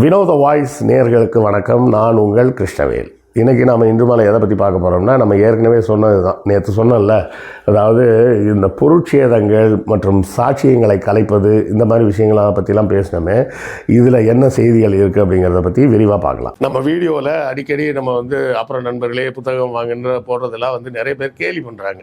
வினோத வாய்ஸ் நேர்களுக்கு வணக்கம். நான் உங்கள் கிருஷ்ணவேல். இன்றைக்கி நம்ம இன்று மாலை எதை பற்றி பார்க்க போகிறோம்னா நம்ம ஏற்கனவே சொன்னது தான் நேற்று சொன்னோம்ல அதாவது இந்த பொருட்சேதங்கள் மற்றும் சாட்சியங்களை கலைப்பது இந்த மாதிரி விஷயங்களை பற்றிலாம் பேசினோமே. இதில் என்ன செய்திகள் இருக்குது அப்படிங்கிறத பற்றி விரிவாக பார்க்கலாம். நம்ம வீடியோவில் அடிக்கடி நம்ம வந்து அப்புறம் நண்பர்களே புத்தகம் வாங்குன்ற போடுறதெல்லாம் வந்து நிறைய பேர் கேலி பண்ணுறாங்க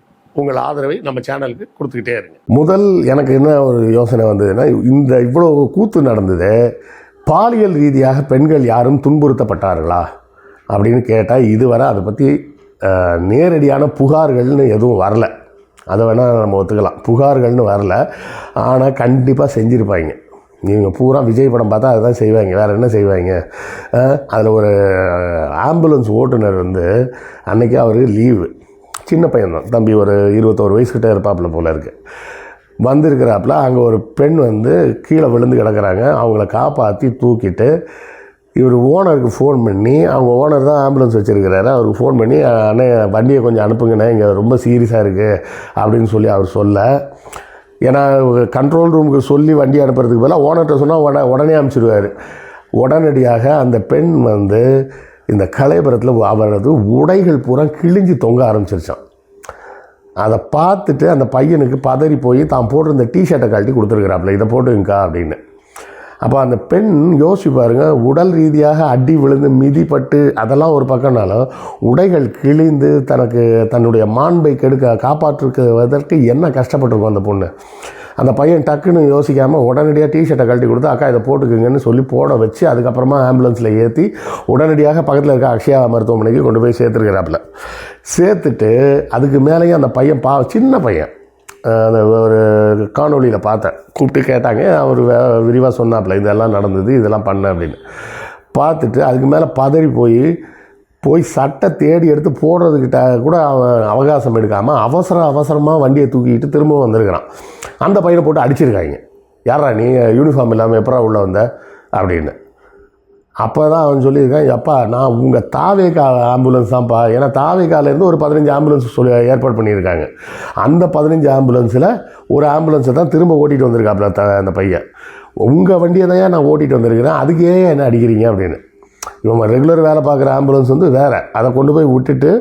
உங்கள் ஆதரவை நம்ம சேனலுக்கு கொடுத்துக்கிட்டே இருங்க. முதல் எனக்கு என்ன ஒரு யோசனை வந்ததுன்னா இந்த இவ்வளோ கூத்து நடந்தது பாலியல் ரீதியாக பெண்கள் யாரும் துன்புறுத்தப்பட்டார்களா அப்படின்னு கேட்டால் இதுவரை அதை பற்றி நேரடியான புகார்கள்னு எதுவும் வரல. அதை வேணால் நம்ம ஒத்துக்கலாம். புகார்கள்னு வரல. ஆனால் கண்டிப்பாக செஞ்சுருப்பாங்க. இவங்க பூரா விஜய் படம் பார்த்தா அதுதான் செய்வாங்க. வேறு என்ன செய்வாங்க? அதில் ஒரு ஆம்புலன்ஸ் ஓட்டுநர் வந்து அன்றைக்கி அவர் லீவு. சின்ன பையன்தான். தம்பி ஒரு இருபத்தோரு வயசுக்கிட்ட இருப்பாப்புல போல் இருக்குது வந்திருக்கிறாப்புல அங்கே ஒரு பெண் வந்து கீழே விழுந்து கிடக்குறாங்க. அவங்கள காப்பாற்றி தூக்கிட்டு இவர் ஓனருக்கு ஃபோன் பண்ணி அவங்க ஓனர் தான் ஆம்புலன்ஸ் வச்சுருக்கிறாரு. அவருக்கு ஃபோன் பண்ணி அண்ணே வண்டியை கொஞ்சம் அனுப்புங்கண்ணே இங்கே ரொம்ப சீரியஸாக இருக்குது அப்படின்னு சொல்லி அவர் சொல்ல. ஏன்னா கண்ட்ரோல் ரூமுக்கு சொல்லி வண்டி அனுப்புறதுக்கு பதிலாக ஓனர்கிட்ட சொன்னால் உட உடனே அனுப்பிச்சிடுவார் உடனடியாக அந்த பெண் வந்து இந்த கலைபுரத்தில் அவரது உடைகள் பூரா கிழிஞ்சு தொங்க ஆரம்பிச்சிருச்சான் அதை பார்த்துட்டு அந்த பையனுக்கு பதறி போய் தான் போட்டிருந்த டிஷர்ட்டை கழட்டி கொடுத்துருக்குறாப்புல இதை போட்டுங்கக்கா அப்படின்னு. அப்போ அந்த பெண் யோசிச்சு பாருங்கள் உடல் ரீதியாக அடி விழுந்து மிதிப்பட்டு அதெல்லாம் ஒரு பக்கம்னாலும் உடைகள் கிழிந்து தனக்கு தன்னுடைய மாண்பை கெடுக்க காப்பாற்றுவதற்கு என்ன கஷ்டப்பட்டிருக்கும் அந்த பொண்ணு? அந்த பையன் டக்குன்னு யோசிக்காமல் உடனடியாக டிஷர்ட்டை கழட்டி கொடுத்து அக்கா இதை போட்டுக்குங்கன்னு சொல்லி போட வச்சு அதுக்கப்புறமா ஆம்புலன்ஸில் ஏற்றி உடனடியாக பக்கத்தில் இருக்க அக்ஷயா மருத்துவமனைக்கு கொண்டு போய் சேர்த்துருக்கிறாப்புல. சேர்த்துட்டு அதுக்கு மேலேயும் அந்த பையன் பா சின்ன பையன் அந்த ஒரு காணொளியில் பார்த்தேன். கூப்பிட்டு கேட்டாங்க அவர் விரிவாக சொன்னாப்புல இதெல்லாம் நடந்தது இதெல்லாம் பண்ண அப்படின்னு. பார்த்துட்டு அதுக்கு மேலே பதறி போய் போய் சட்டை தேடி எடுத்து போடுறதுக்கிட்ட கூட அவன் அவகாசம் எடுக்காமல் அவசர அவசரமாக வண்டியை தூக்கிட்டு திரும்ப வந்திருக்கிறான். அந்த பையனை போட்டு அடிச்சிருக்காங்க. யாரா நீ யூனிஃபார்ம் இல்லாமல் எப்பரா உள்ளே வந்த? அப்படின்னு. அப்போ தான் அவன் சொல்லியிருக்கான் எப்பா நான் உங்கள் தாவேக்கா ஆம்புலன்ஸ் தான்ப்பா ஏன்னா தாவேக்காலேருந்து ஒரு பதினஞ்சு ஆம்புலன்ஸ் சொல்லி ஏற்பாடு பண்ணியிருக்காங்க. அந்த பதினஞ்சு ஆம்புலன்ஸில் ஒரு ஆம்புலன்ஸை தான் திரும்ப ஓட்டிகிட்டு வந்திருக்காப்புல த அந்த பையன். உங்கள் வண்டியை தான் நான் ஓட்டிகிட்டு வந்திருக்கிறேன் அதுக்கே என்ன அடிக்கிறீங்க? அப்படின்னு. இவன் ரெகுலர் வேலை பார்க்குற ஆம்புலன்ஸ் வந்து வேறு. அதை கொண்டு போய் விட்டுட்டு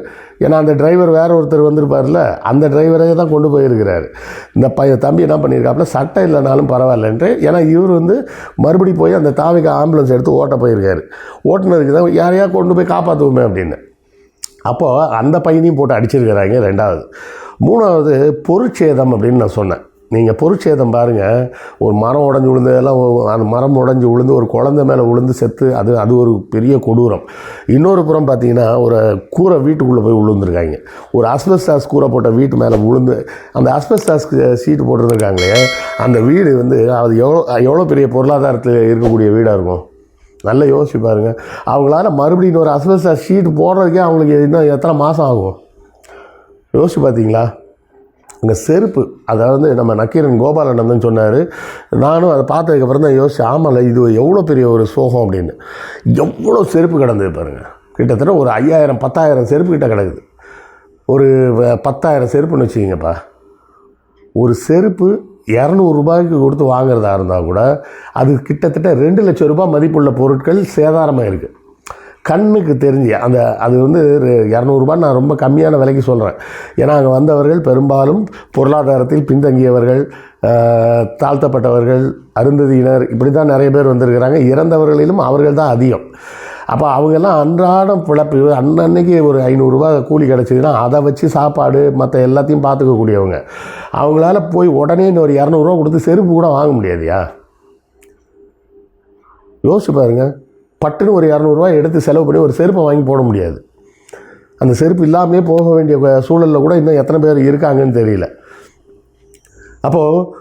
ஏன்னா அந்த டிரைவர் வேறு ஒருத்தர் வந்திருப்பார்ல அந்த டிரைவரே தான் கொண்டு போயிருக்கிறாரு. இந்த பையன் தம்பி என்ன பண்ணியிருக்காப்புல சட்டை இல்லைனாலும் பரவாயில்லன்ட்டு ஏன்னா இவர் வந்து மறுபடி போய் அந்த தாவிக்கு ஆம்புலன்ஸ் எடுத்து ஓட்ட போயிருக்காரு. ஓட்டுனதுக்கு தான் யாரையா கொண்டு போய் காப்பாற்றுவோமே அப்படின்னு. அப்போது அந்த பையனையும் போட்டு அடிச்சிருக்கிறாங்க ரெண்டாவது. மூணாவது பொருட்சேதம் அப்படின்னு நான் சொன்னேன். நீங்கள் பொருட்சேதம் பாருங்கள் ஒரு மரம் உடஞ்சி விழுந்ததெல்லாம் அந்த மரம் உடஞ்சி விழுந்து ஒரு குழந்தை மேலே விழுந்து செத்து அது அது ஒரு பெரிய கொடூரம். இன்னொரு புறம் பார்த்தீங்கன்னா ஒரு கூரை வீட்டுக்குள்ளே போய் விழுந்துருக்காங்க ஒரு அஸ்பெஸ்டாஸ் கூரை போட்ட வீட்டு மேலே விழுந்து அந்த அஸ்பெஸ்டாஸ் சீட்டு போட்டிருந்துருக்காங்களே அந்த வீடு வந்து அது எவ்வளோ எவ்வளோ பெரிய பொருளாதாரத்தில் இருக்கக்கூடிய வீடாக இருக்கும்? நல்லா யோசிச்சு பாருங்கள் அவங்களால மறுபடியும் இன்னொரு அஸ்பெஸ்டாஸ் ஷீட் போடுறதுக்கே அவங்களுக்கு இன்னும் எத்தனை மாதம் ஆகும்? யோசிச்சு பார்த்தீங்களா அங்கே செருப்பு அதாவது நம்ம நக்கீரன் கோபாலனந்தன் சொன்னார் நானும் அதை பார்த்ததுக்கப்புறம் தான் யோசிச்சு ஆமாம்ல இது எவ்வளோ பெரிய ஒரு சோகம் அப்படின்னு. எவ்வளோ செருப்பு கிடந்தது பாருங்கள் கிட்டத்தட்ட ஒரு ஐயாயிரம் பத்தாயிரம் செருப்பு கிட்ட கிடக்குது. ஒரு பத்தாயிரம் செருப்புன்னு வச்சுக்கிங்கப்பா. ஒரு செருப்பு இரநூறுபாய்க்கு கொடுத்து வாங்குறதா இருந்தால் கூட அது கிட்டத்தட்ட ரெண்டு லட்சம் ரூபாய் மதிப்புள்ள பொருட்கள் சேதாரமாக இருக்குது கண்ணுக்கு தெரிஞ்சு அந்த அது வந்து இரநூறுபா நான் ரொம்ப கம்மியான விலைக்கு சொல்கிறேன் ஏன்னா அங்கே வந்தவர்கள் பெரும்பாலும் பொருளாதாரத்தில் பின்தங்கியவர்கள் தாழ்த்தப்பட்டவர்கள் அருந்ததியினர் இப்படி தான் நிறைய பேர் வந்திருக்கிறாங்க. இறந்தவர்களிலும் அவர்கள் தான் அதிகம். அப்போ அவங்கெல்லாம் அன்றாடம் பிழப்பு அன்னன்னைக்கு ஒரு ஐநூறுரூவா கூலி கிடச்சிதுன்னா அதை வச்சு சாப்பாடு மற்ற எல்லாத்தையும் பார்த்துக்கக்கூடியவங்க. அவங்களால போய் உடனே ஒரு இரநூறுவா கொடுத்து செருப்பு கூட வாங்க முடியாதுயா? யோசிச்சு பாருங்க. பட்டுன்னு ஒரு இரநூறுவா எடுத்து செலவு பண்ணி ஒரு செருப்பை வாங்கி போட முடியாது. அந்த செருப்பு இல்லாமலே போக வேண்டிய சூழலில் கூட இன்னும் எத்தனை பேர் இருக்காங்கன்னு தெரியல. அப்போது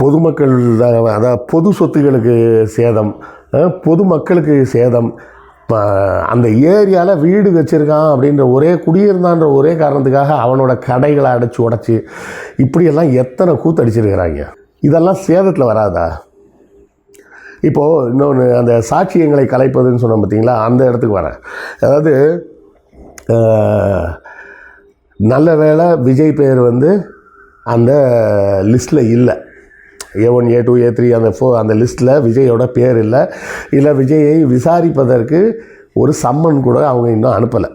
பொதுமக்கள் அதாவது பொது சொத்துகளுக்கு சேதம் பொது பொதுமக்களுக்கு சேதம் அந்த ஏரியாவில் வீடு வச்சுருக்கான் அப்படின்ற ஒரே குடியிருந்தான்ற ஒரே காரணத்துக்காக அவனோட கடைகளை அடைச்சி உடச்சி இப்படியெல்லாம் எத்தனை கூத்தடிச்சிருக்கிறாங்க இதெல்லாம் சேதத்தில் வராதா? இப்போது இன்னொன்று அந்த சாட்சியங்களை கலைப்பதுன்னு சொன்னோம் பார்த்தீங்களா அந்த இடத்துக்கு வரேன். அதாவது நல்ல வேளை விஜய் பேர் வந்து அந்த லிஸ்ட்டில் இல்லை. A one A two A three அந்த ஃபோ அந்த லிஸ்ட்டில் விஜயோட பேர் இல்லை. இல்லை விஜயை விசாரிப்பதற்கு ஒரு சம்மன் கூட அவங்க இன்னும் அனுப்பலை.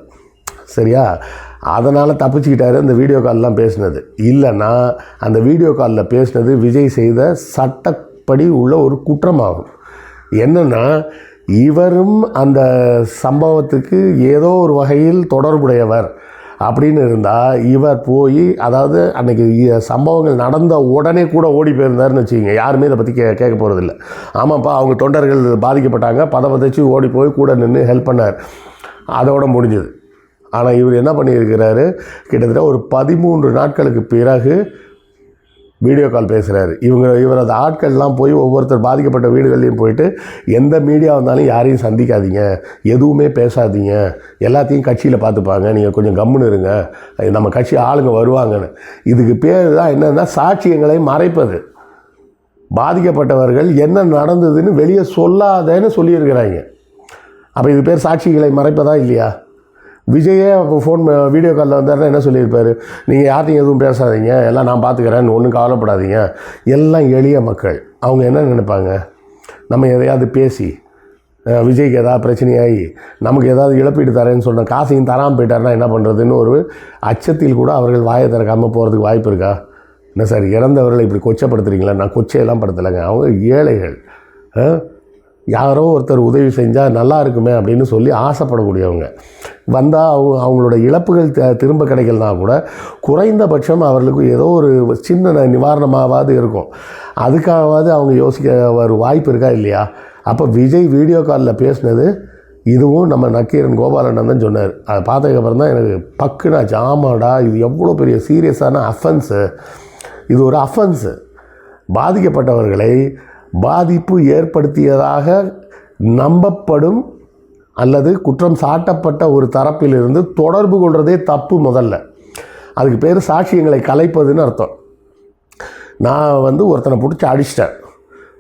சரியா? அதனால் தப்பிச்சுக்கிட்டாரு அந்த வீடியோ கால்லாம் பேசினது. இல்லைன்னா அந்த வீடியோ காலில் பேசினது விஜய் செய்த சட்ட படி உள்ள ஒரு குற்றமாகும். என்னென்னா இவரும் அந்த சம்பவத்துக்கு ஏதோ ஒரு வகையில் தொடர்புடையவர் அப்படின்னு இருந்தால் இவர் போய் அதாவது அன்னைக்கு சம்பவங்கள் நடந்த உடனே கூட ஓடி போயிருந்தாருன்னு வச்சுக்கோங்க. யாருமே இதை பற்றி கே கேட்க போகிறதில்ல ஆமாப்பா அவங்க தொண்டர்கள் பாதிக்கப்பட்டாங்க. பத பதைச்சு ஓடி போய் கூட நின்று ஹெல்ப் பண்ணார். அதோட முடிஞ்சது. ஆனால் இவர் என்ன பண்ணியிருக்கிறாரு? கிட்டத்தட்ட ஒரு பதிமூன்று நாட்களுக்கு பிறகு வீடியோ கால் பேசுகிறாரு இவங்க இவரது ஆட்கள்லாம் போய் ஒவ்வொருத்தர் பாதிக்கப்பட்ட வீடுகள்லையும் போயிட்டு எந்த மீடியா வந்தாலும் யாரையும் சந்திக்காதீங்க. எதுவுமே பேசாதீங்க. எல்லாத்தையும் கட்சியில் பார்த்துப்பாங்க. நீங்கள் கொஞ்சம் கம்முன்னு இருங்க. நம்ம கட்சி ஆளுங்க வருவாங்கன்னு. இதுக்கு பேர் தான் என்னென்னா சாட்சியங்களை மறைப்பது. பாதிக்கப்பட்டவர்கள் என்ன நடந்ததுன்னு வெளியே சொல்லாதேன்னு சொல்லியிருக்கிறாங்க. அப்போ இது பேர் சாட்சிகளை மறைப்பதா இல்லையா? விஜயே அப்போ ஃபோன் வீடியோ காலில் வந்தாருன்னா என்ன சொல்லியிருப்பார்? நீங்கள் யார்ட்டையும் எதுவும் பேசாதீங்க. எல்லாம் நான் பார்த்துக்கிறேன் ஒன்றும் கவலைப்படாதீங்க. எல்லாம் எளிய மக்கள். அவங்க என்ன நினைப்பாங்க? நம்ம எதையாவது பேசி விஜய்க்கு ஏதாவது பிரச்சனையாகி நமக்கு ஏதாவது இழப்பீடு தரேன்னு சொன்ன காசையும் தராமல் போயிட்டாருன்னா என்ன பண்ணுறதுன்னு ஒரு அச்சத்தில் கூட அவர்கள் வாயை திறக்காமல் போகிறதுக்கு வாய்ப்பு இருக்கா? என்ன சார் இறந்தவர்களை இப்படி கொச்சப்படுத்துறீங்களா? நான் கொச்சையெல்லாம் படுத்தலைங்க. அவங்க ஏழைகள். யாரோ ஒருத்தர் உதவி செஞ்சால் நல்லா இருக்குமே அப்படின்னு சொல்லி ஆசைப்படக்கூடியவங்க. வந்தால் அவங்க அவங்களோட இழப்புகள் த- திரும்ப கிடைக்கலனா கூட குறைந்தபட்சம் அவர்களுக்கு ஏதோ ஒரு சின்ன ந- நிவாரணமாவது இருக்கும். அதுக்காகவாவது அவங்க யோசிக்க ஒரு வாய்ப்பு இருக்கா இல்லையா? அப்போ விஜய் வீடியோ காலில் பேசினது இதுவும் நம்ம நக்கீரன் கோபாலண்ணன் தான் சொன்னார். அதை பார்த்ததுக்கப்புறம் தான் எனக்கு பக்குனா ஜாமாடா இது எவ்வளோ பெரிய சீரியஸான அஃபென்ஸு இது ஒரு அஃபென்ஸு பாதிக்கப்பட்டவர்களை பாதிப்பு ஏற்படுத்தியதாக நம்பப்படும் அல்லது குற்றம் சாட்டப்பட்ட ஒரு தரப்பிலிருந்து தொடர்பு கொள்வதே தப்பு முதல்ல. அதுக்கு பேர் சாட்சியங்களை கலைப்பதுன்னு அர்த்தம். நான் வந்து ஒருத்தனை பிடிச்சி அடிச்சிட்டேன்.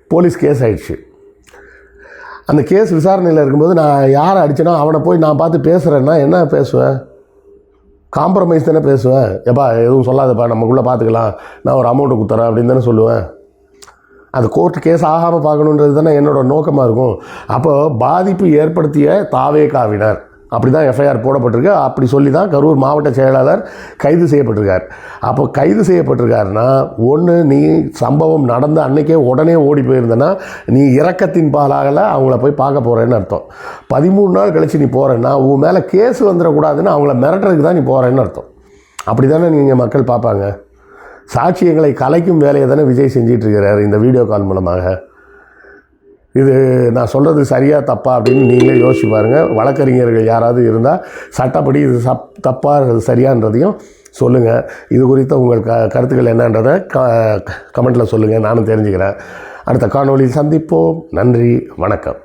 போலீஸ் கேஸ் ஆயிடுச்சு. அந்த கேஸ் விசாரணையில் இருக்கும்போது நான் யாரை அடிச்சேனோ அவனை போய் நான் பார்த்து பேசுகிறேன்னா என்ன பேசுவேன் காம்ப்ரமைஸ் தானே பேசுவேன் எப்பா எதுவும் சொல்லாதப்பா நமக்குள்ளே பார்த்துக்கலாம் நான் ஒரு அமௌண்ட்டு கொடுத்துறேன் அப்படின்னு தானே சொல்லுவேன். அது கோர்ட்டு கேஸ் ஆகாமல் பார்க்கணுன்றது தானே என்னோட நோக்கமாக இருக்கும். அப்போ பாதிப்பு ஏற்படுத்திய தாவேகாவினர் அப்படி தான் எஃப்ஐஆர் போடப்பட்டிருக்கு. அப்படி சொல்லி தான் கரூர் மாவட்ட செயலாளர் கைது செய்யப்பட்டிருக்கார். அப்போ கைது செய்யப்பட்டிருக்காருன்னா ஒன்று நீ சம்பவம் நடந்த அன்னைக்கே உடனே ஓடி போயிருந்தேன்னா நீ இறக்கத்தின் பாலாகல அவங்கள போய் பார்க்க போகிறேன்னு அர்த்தம். பதிமூணு நாள் கழித்து நீ போகிறேன்னா உன் மேலே கேஸ் வந்துடக்கூடாதுன்னு அவங்கள மிரட்டுறதுக்கு தான் நீ போகிறேன்னு அர்த்தம். அப்படி தானே நீங்கள் மக்கள் பார்ப்பாங்க? சாட்சியங்களை கலைக்கும் வேலையை தானே விஜய் செஞ்சிட்டு இருக்கிறார் இந்த வீடியோ கால் மூலமாக. இது நான் சொல்கிறது சரியா தப்பா அப்படின்னு நீங்களே யோசிச்சு பாருங்கள் வழக்கறிஞர்கள் யாராவது இருந்தால் சட்டப்படி இது சப் தப்பாக சரியான்றதையும் சொல்லுங்கள் இது குறித்த உங்கள் க கருத்துக்கள் என்னன்றதை க கமெண்ட்டில் சொல்லுங்கள் நானும் தெரிஞ்சுக்கிறேன். அடுத்த காணொளியில் சந்திப்போம். நன்றி வணக்கம்.